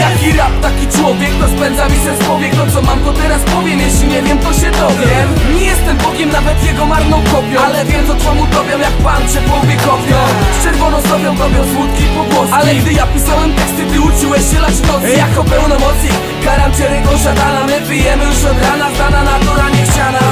Jaki rap, taki człowiek, to spędza mi sens powiek? To co mam, to teraz powiem, jeśli nie wiem, to się dowiem. Nie jestem Bogiem, nawet jego marną kopią Ale wiem, co twomu dowią, jak pan człowiek kopią. Z czerwoną głosu Ale gdy ja pisałem teksty, ty uczyłeś się lać nocy. Jako pełnomocnik, karam cię ręką szatana My pijemy już od rana, znana natura niechciana.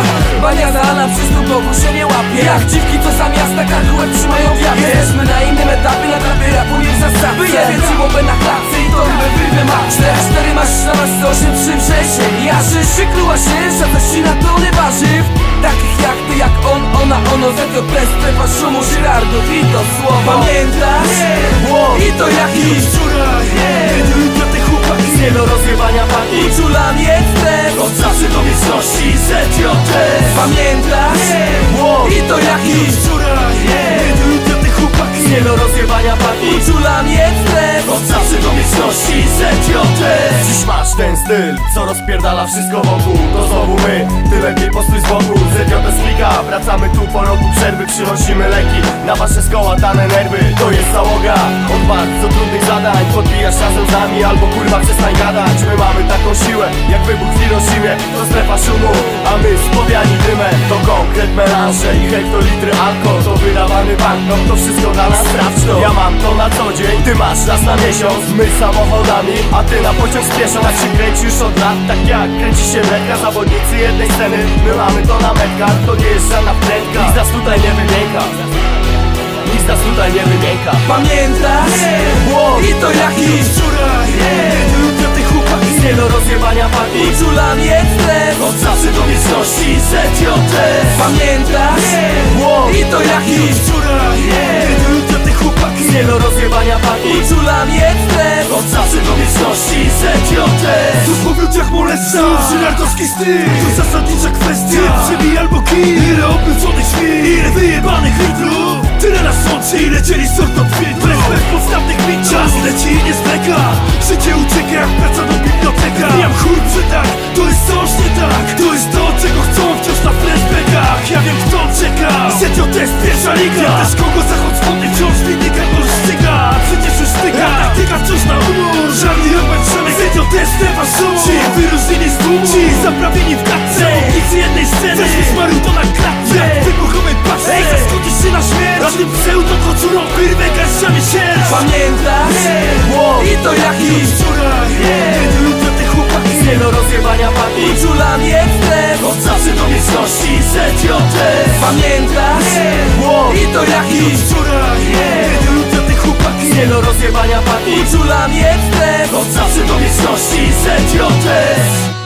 Bania zalana, wszystko Bogu się nie łapie. Jak dziwki, co za miasta, kardułek trzymają wiatr Jesteśmy na innym etapie, na trapie rapu nie w zasadce Wyjebię ci łobę na klatce i torbę wyrwę ma 4-4 masz na was 8 3 wrzesień Ja się kryła się, że zacina tony warzyw. Takich jak ty, jak on, ona, ono ZJP, strefa szumu, żyrardów i to słowo. Pamiętasz? I to jaki Wczoraj, kiedy jutro te chłopaki z niego rozjebania paki Uczulam jestem Od zawsze do wieczności Pamiętasz? I to jaki Wczoraj, niego rozjebania paki Uczulam jestem Od zawsze do wieczności ZJS Dziś masz ten styl, co rozpierdala wszystko wokół. To znowu my, ty lepiej postój z boku. ZJS klika, wracamy tu po roku przerwy. Przynosimy leki na wasze skołatane nerwy. To jest załoga od bardzo trudnych zadań. Podbijasz razem z nami albo kurwa przestań melanże i hektolitry alkohol To wydawany banknot, to wszystko dla nas sprawdźno Ja mam to na co dzień, ty masz raz na miesiąc. My samochodami, a ty na pociąg spieszą Tak się kręci już od lat, tak jak kręci się metka Zawodnicy jednej sceny, my mamy to na metkach To nie jest żadna wkrętka, nikt z nas tutaj nie wymięka. Nikt z nas tutaj nie wymięka. Pamiętasz? I to jaki? Wczoraj, z niego rozjebania paki Uczulam jestem Od zawsze do wieczności ZJS Pamiętasz? I to jaki Wczoraj, kiedy jutro te chłopaki z niego rozjebania Uczulam jestem Od zawsze do wieczności ZJS Tu w powiódźach molestów, żyrardowski styl. To zasadnicza kwestia, przebij albo kij. Ile obróconych świn, ile wyjebanych litrów Tyle nas łączy, ile dzieli sort od Bez bezpodstawnych mit, czas leci i nie zwleka Życie ucieka jak praca do biblioteka Wbijam chuj tak, to jest coś nie tak. To jest to, czego chcą wciąż na flashbackach. Ja wiem kto czeka, ZJS pierwsza liga. Ja też kogo zachód wschodni wciąż winnika go ściga Przecież już styka, taktyka wciąż na umór. Obek przemek, ZJS strefa szum. Ci wyróżnieni z tłumu, ci zaprawieni w gadce Zawodnicy jednej sceny, smaruj to na klatce. Jak wybuchowej paczce, ej. Zaskoczysz się na śmierć. A tym pseudo kocurą wyrwę garściami sierść. Pamiętasz? I to jaki? Te niego rozjebania paki Uczulam jestem Od zawsze do wieczności ZJS Pamiętasz? I to jaki? Wczoraj, kiedy jutro te chłopaki. Z niego rozjebania paki Uczulam jestem Od zawsze do wieczności ZJS